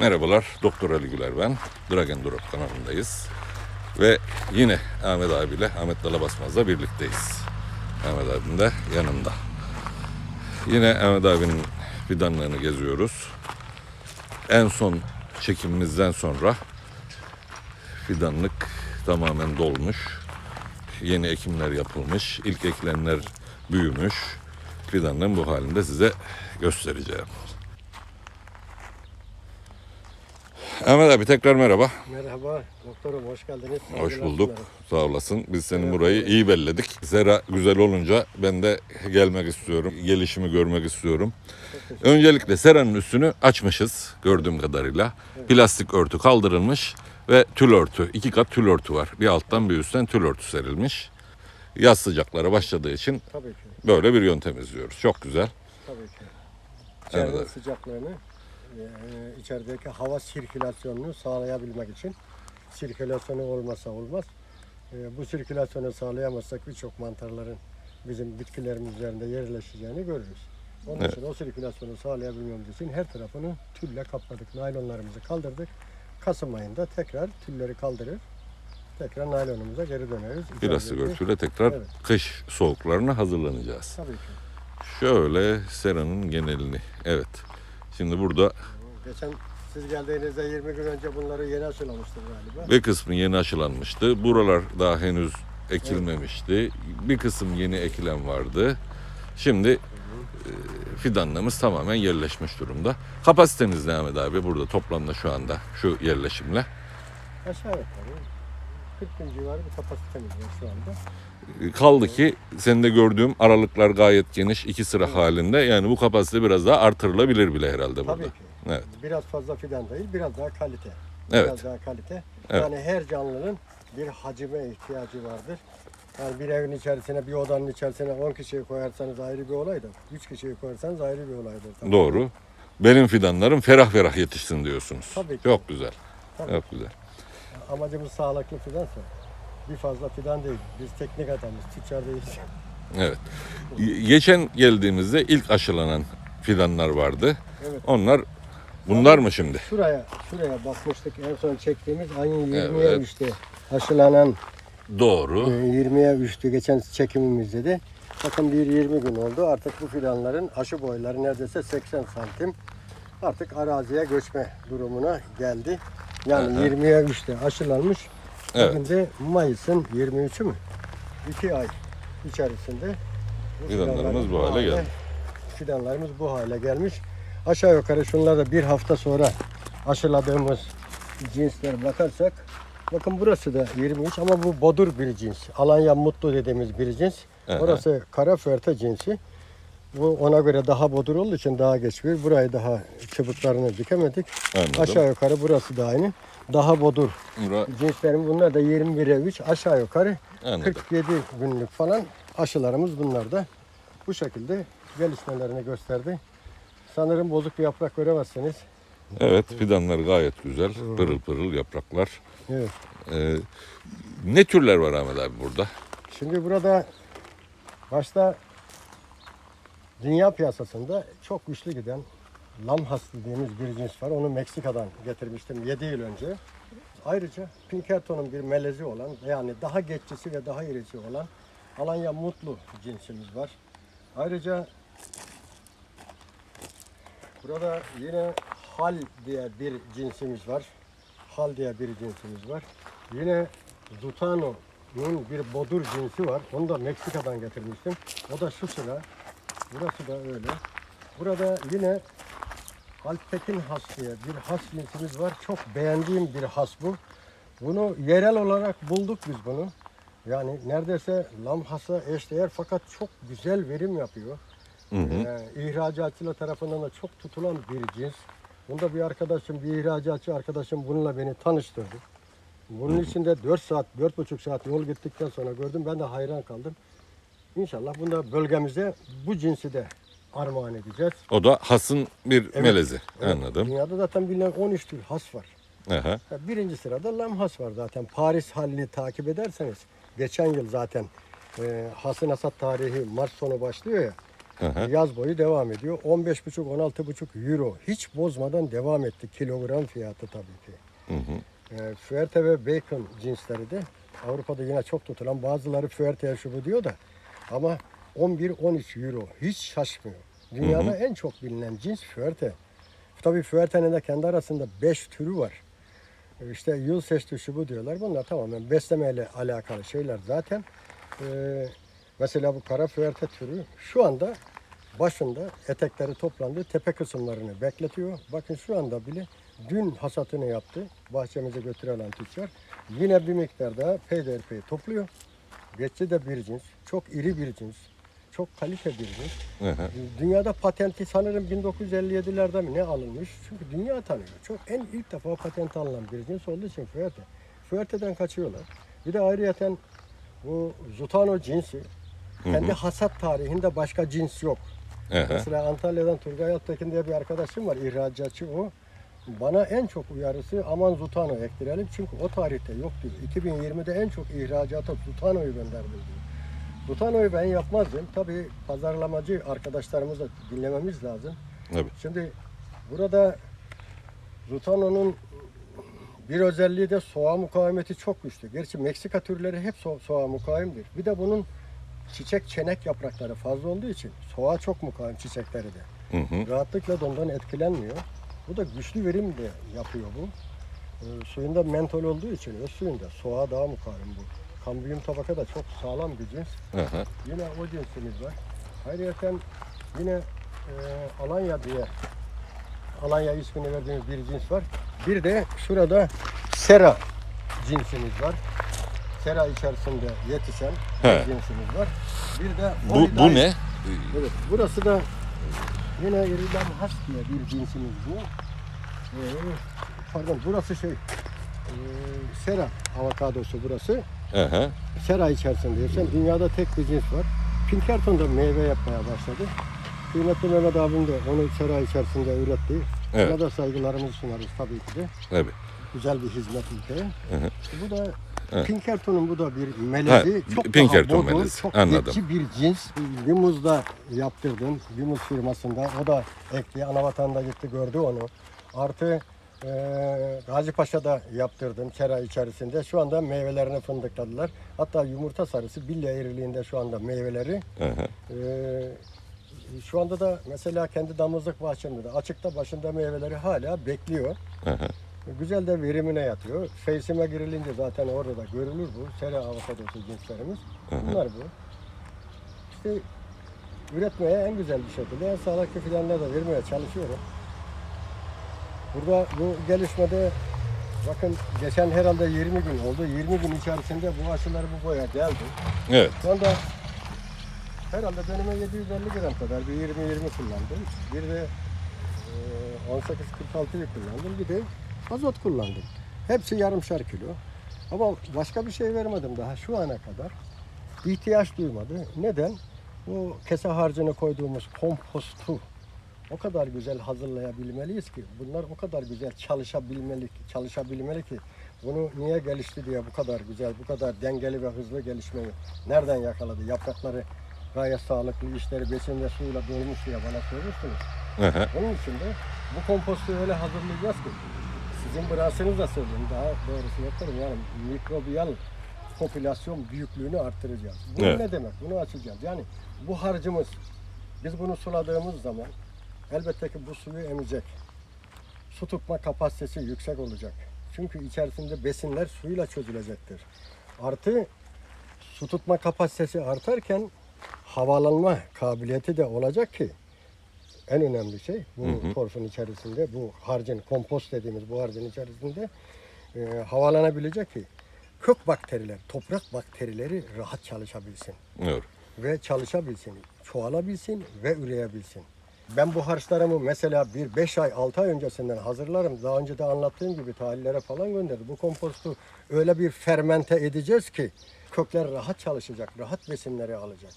Merhabalar, Doktor Ali Güler ben. Dragon Drop kanalındayız. Ve yine Ahmet abiyle, Ahmet Dalabasmaz'la birlikteyiz. Ahmet abim de yanımda. Yine Ahmet abinin fidanlarını geziyoruz. En son çekimimizden sonra fidanlık tamamen dolmuş. Yeni ekimler yapılmış. İlk ekilenler büyümüş. Fidanlığın bu halinde size göstereceğim. Ahmet abi tekrar merhaba. Merhaba doktorum hoş geldiniz. Hoş bulduk. Sağ olasın. Biz senin Evet, burayı iyi belledik. Zera güzel olunca ben de gelmek istiyorum. Gelişimi görmek istiyorum. Öncelikle seranın üstünü açmışız gördüğüm kadarıyla. Plastik örtü kaldırılmış ve tül örtü. iki kat tül örtü var. Bir alttan bir üstten tül örtü serilmiş. Yaz sıcakları başladığı için Tabii ki. böyle bir yöntem izliyoruz. Çok güzel. Tabii ki. Evet, İçerinin evet. sıcaklığını, e, içerideki hava sirkülasyonunu sağlayabilmek için sirkülasyonu olmasa olmaz. E, bu sirkülasyonu sağlayamazsak birçok mantarların bizim bitkilerimiz üzerinde yerleşeceğini görürüz. Onun Evet. için o sirkülasyonu sağlayabilmemiz için her tarafını tülle kapladık. Naylonlarımızı kaldırdık. Kasım ayında tekrar tülleri kaldırır. Tekrar naylonumuza geri döneriz. Plastik örtüyle tekrar Evet. kış soğuklarına hazırlanacağız. Tabii ki. Şöyle seranın genelini. Evet. Şimdi burada Geçen siz geldiğinizde 20 gün önce bunları yeni aşılamıştım galiba. bir kısmı yeni aşılanmıştı. Buralar daha henüz ekilmemişti. Bir kısım yeni ekilen vardı. Şimdi e, fidanlığımız tamamen yerleşmiş durumda. Kapasitemiz ne Ahmet abi burada toplamda şu anda şu yerleşimle? Aşağı yukarı 40 bin civarı bir kapasitemiz var şu anda. E, Kaldı ki senin de gördüğüm aralıklar gayet geniş iki sıra halinde. Yani bu kapasite biraz daha artırılabilir bile herhalde burada. Tabii ki. Evet. Biraz fazla fidan değil, biraz daha kalite. Evet. Biraz daha kalite. Evet. Yani her canlının bir hacime ihtiyacı vardır. Yani bir evin içerisine, bir odanın içerisine 10 kişiyi koyarsanız ayrı bir olay da 3 kişiyi koyarsanız ayrı bir olaydır. Tabii. Doğru. Benim fidanlarım ferah ferah yetişsin diyorsunuz. Tabii ki. Çok güzel. Tabii. Çok güzel. Amacımız sağlıklı fidansa bir fazla fidan değil. Biz teknik adamız, tüccar değiliz. Evet. Geçen geldiğimizde ilk aşılanan fidanlar vardı. Evet. Onlar bunlar mı şimdi? Şuraya, şuraya bakmıştık en son çektiğimiz ayın 20'ye Evet. üçte aşılanan Doğru. e, 20'ye üçtü geçen çekimimizde de. Bakın bir 20 gün oldu. Artık bu fidanların aşı boyları neredeyse 80 santim. Artık araziye göçme durumuna geldi. Yani Hı hı. 20'ye üçte aşılanmış. Evet. Bugün de Mayıs'ın 23'ü mü? 2 ay içerisinde bu Fidanlarımız bu hale geldi. Fidanlarımız bu hale gelmiş. Aşağı yukarı şunlar da bir hafta sonra aşıladığımız cinsler bakarsak bakın burası da 23 ama bu bodur bir cins. Alanya mutlu dediğimiz bir cins. Orası kara föerte cinsi. Bu ona göre daha bodur olduğu için daha geç bir. Burayı daha çubuklarını dikemedik. Anladım. Aşağı yukarı burası da aynı. Daha bodur Bura- cinslerim bunlar da 21'e 3 aşağı yukarı Anladım. 47 günlük falan aşılarımız bunlar da bu şekilde gelişmelerini gösterdi. Sanırım bozuk bir yaprak göremezsiniz. Evet fidanlar gayet güzel. Pırıl pırıl yapraklar. Evet. Ee, ne türler var Ahmet abi burada? Şimdi burada başta dünya piyasasında çok güçlü giden lamhas dediğimiz bir cins var. Onu Meksika'dan getirmiştim 7 yıl önce. Ayrıca Pinkerton'un bir melezi olan yani daha geççisi ve daha irisi olan Alanya Mutlu cinsimiz var. Ayrıca burada yine Hal diye bir cinsimiz var. Hal diye bir cinsimiz var. Yine Zutano'nun bir bodur cinsi var. Onu da Meksika'dan getirmiştim. O da şu sıra. Burası da öyle. Burada yine Alptekin has diye bir has cinsimiz var. Çok beğendiğim bir has bu. Bunu yerel olarak bulduk biz bunu. Yani neredeyse lamhasa eşdeğer fakat çok güzel verim yapıyor. Hı hı. Ee, ihracatçılar tarafından da çok tutulan bir cins. Bunda bir arkadaşım, bir ihracatçı arkadaşım bununla beni tanıştırdı. Bunun içinde 4 saat, 4,5 saat yol gittikten sonra gördüm. Ben de hayran kaldım. İnşallah bunda bölgemize bu cinsi de armağan edeceğiz. O da hasın bir Evet. melezi. Evet, Anladım. Dünyada zaten bilinen 13 tür has var. Aha. Birinci sırada lamhas var zaten. Paris halini takip ederseniz geçen yıl zaten e, hasın hasat tarihi Mart sonu başlıyor ya. Hı. Yaz boyu devam ediyor. 15,5-16,5 euro hiç bozmadan devam etti kilogram fiyatı tabii ki. E, Fuerte ve bacon cinsleri de Avrupa'da yine çok tutulan bazıları Fuerte şu bu diyor da ama 11-13 euro hiç şaşmıyor. Dünyada en çok bilinen cins Fuerte. Tabii Fuerte'nin de kendi arasında 5 türü var. İşte yıl seçti şu bu diyorlar. Bunlar tamamen beslemeyle alakalı şeyler zaten. E, mesela bu kara Fuerte türü şu anda başında etekleri toplandı. Tepe kısımlarını bekletiyor. Bakın şu anda bile dün hasatını yaptı. Bahçemize götürülen tüccar. Yine bir miktar daha peyderpey topluyor. Geççi de bir cins. Çok iri bir cins. Çok kalite bir cins. Hı hı. Dünyada patenti sanırım 1957'lerde mi ne alınmış? Çünkü dünya tanıyor. Çok en ilk defa patent alınan bir cins olduğu için Fuerte. Fuerte'den kaçıyorlar. Bir de ayrıyeten bu Zutano cinsi kendi hasat tarihinde başka cins yok. Hı hı. Mesela Antalya'dan Turgay Altekin diye bir arkadaşım var, ihracatçı o. Bana en çok uyarısı aman Zutano ektirelim çünkü o tarihte yok diyor. 2020'de en çok ihracata Zutano'yu gönderdim diyor. Zutano'yu ben yapmazdım. Tabii pazarlamacı arkadaşlarımızı da dinlememiz lazım. Evet. Şimdi burada Zutano'nun bir özelliği de soğuğa mukavemeti çok güçlü. Gerçi Meksika türleri hep so soğuğa mukavemdir. Bir de bunun çiçek çenek yaprakları fazla olduğu için soğuğa çok mukavem çiçekleri de. Hı hı. Rahatlıkla da ondan etkilenmiyor. Bu da güçlü verim de yapıyor bu. Ee, suyunda mentol olduğu için öz suyunda soğuğa daha mukavem bu. Kambiyum tabaka da çok sağlam bir cins. Hı hı. Yine o cinsimiz var. Ayrıca yine e, Alanya diye Alanya ismini verdiğimiz bir cins var. Bir de şurada Sera cinsimiz var. Sera içerisinde yetişen bir He. cinsimiz var. Bir de Bu, bu ne? Evet, burası da yine Iridam Has diye bir cinsimiz bu. Ee, pardon, burası şey, e, Sera avokadosu burası. Hı. Sera içerisinde yaşayan dünyada tek bir cins var. Pinkerton da meyve yapmaya başladı. Kıymetli Mehmet abim de onu sera içerisinde üretti. Evet. Ona da saygılarımızı sunarız tabii ki de. Tabii. Güzel bir hizmet ülkeye. bu da Evet. Pinkerton'un bu da bir melezi. Ha, çok Pinkerton daha bodur, melezi, çok anladım. bir cins. Limuz'da yaptırdım. Limuz firmasında. O da ekti. Anavatan'da gitti gördü onu. Artı e, Gazi Paşa'da yaptırdım kera içerisinde. Şu anda meyvelerini fındıkladılar. Hatta yumurta sarısı bille eğriliğinde şu anda meyveleri. Hı hı. E, şu anda da mesela kendi damızlık bahçemde de açıkta başında meyveleri hala bekliyor. Hı hı. Güzel de verimine yatıyor. Face'ime girilince zaten orada da görülür bu. Sera avokadosu cinslerimiz. Bunlar bu. İşte üretmeye en güzel bir şekilde en sağlıklı fidanlar da vermeye çalışıyorum. Burada bu gelişmede bakın geçen herhalde 20 gün oldu. 20 gün içerisinde bu aşılar bu boya geldi. Evet. Şu anda herhalde döneme 750 gram kadar bir 20-20 kullandım. Bir de e, 18-46'yı kullandım. Bir de azot kullandım. Hepsi yarımşar kilo. Ama başka bir şey vermedim daha şu ana kadar. İhtiyaç duymadı. Neden? Bu kese harcını koyduğumuz kompostu o kadar güzel hazırlayabilmeliyiz ki bunlar o kadar güzel çalışabilmeli çalışabilmeli ki bunu niye gelişti diye bu kadar güzel, bu kadar dengeli ve hızlı gelişmeyi nereden yakaladı? Yaprakları gayet sağlıklı, işleri besin ve suyla dolmuş diye bana söylüyorsunuz. Onun için de bu kompostu öyle hazırlayacağız ki sizin branşınızla söyleyeyim daha doğrusu yaparım yani mikrobiyal popülasyon büyüklüğünü arttıracağız. Bu Evet. ne demek? Bunu açacağız. Yani bu harcımız biz bunu suladığımız zaman elbette ki bu suyu emecek. Su tutma kapasitesi yüksek olacak. Çünkü içerisinde besinler suyla çözülecektir. Artı su tutma kapasitesi artarken havalanma kabiliyeti de olacak ki en önemli şey bu torfun içerisinde bu harcın kompost dediğimiz bu harcın içerisinde e, havalanabilecek ki kök bakteriler, toprak bakterileri rahat çalışabilsin Evet. ve çalışabilsin, çoğalabilsin ve üreyebilsin. Ben bu harçlarımı mesela bir 5 ay 6 ay öncesinden hazırlarım. Daha önce de anlattığım gibi tahlillere falan gönderdim. Bu kompostu öyle bir fermente edeceğiz ki kökler rahat çalışacak, rahat besinleri alacak.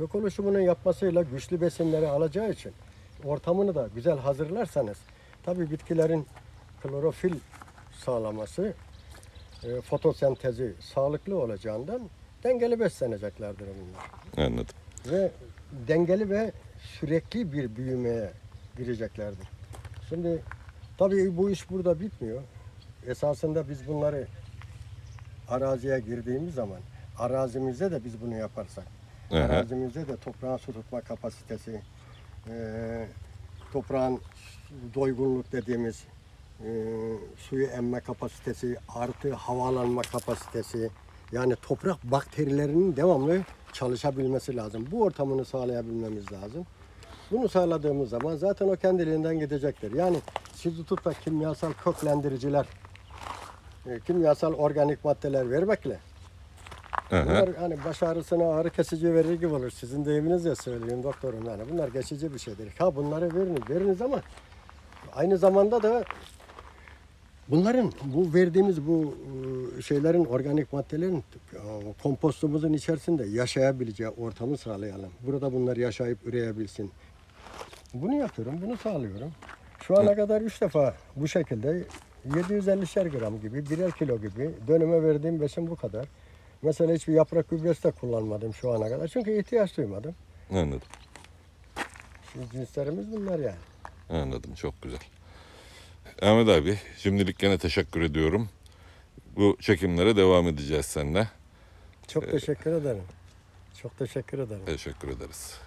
Kök oluşumunun yapmasıyla güçlü besinleri alacağı için ortamını da güzel hazırlarsanız tabii bitkilerin klorofil sağlaması, e, fotosentezi sağlıklı olacağından dengeli besleneceklerdir bunlar. Anladım. Ve dengeli ve sürekli bir büyümeye gireceklerdir. Şimdi tabii bu iş burada bitmiyor. Esasında biz bunları araziye girdiğimiz zaman arazimizde de biz bunu yaparsak Hı. arazimizde de toprağın su tutma kapasitesi e, toprağın doygunluk dediğimiz e, suyu emme kapasitesi artı havalanma kapasitesi yani toprak bakterilerinin devamlı çalışabilmesi lazım. Bu ortamını sağlayabilmemiz lazım. Bunu sağladığımız zaman zaten o kendiliğinden gidecektir. Yani siz tutup kimyasal köklendiriciler, e, kimyasal organik maddeler vermekle Hı. bunlar hani baş ağrısına ağrı kesici verir gibi olur. Sizin deyiminizle söyleyeyim doktorum yani. Bunlar geçici bir şeydir. Ha bunları veriniz, veriniz ama aynı zamanda da bunların bu verdiğimiz bu e, şeylerin organik maddelerin e, kompostumuzun içerisinde yaşayabileceği ortamı sağlayalım. Burada bunlar yaşayıp üreyebilsin. Bunu yapıyorum, bunu sağlıyorum. Şu ana kadar üç defa bu şekilde 750'şer gram gibi, birer kilo gibi dönüme verdiğim besin bu kadar. Mesela hiçbir yaprak gübresi de kullanmadım şu ana kadar. Çünkü ihtiyaç duymadım. Anladım. Şimdi cinslerimiz bunlar yani. Anladım. Çok güzel. Ahmet abi şimdilik gene teşekkür ediyorum. Bu çekimlere devam edeceğiz seninle. Çok teşekkür ederim. Çok teşekkür ederim. Teşekkür ederiz.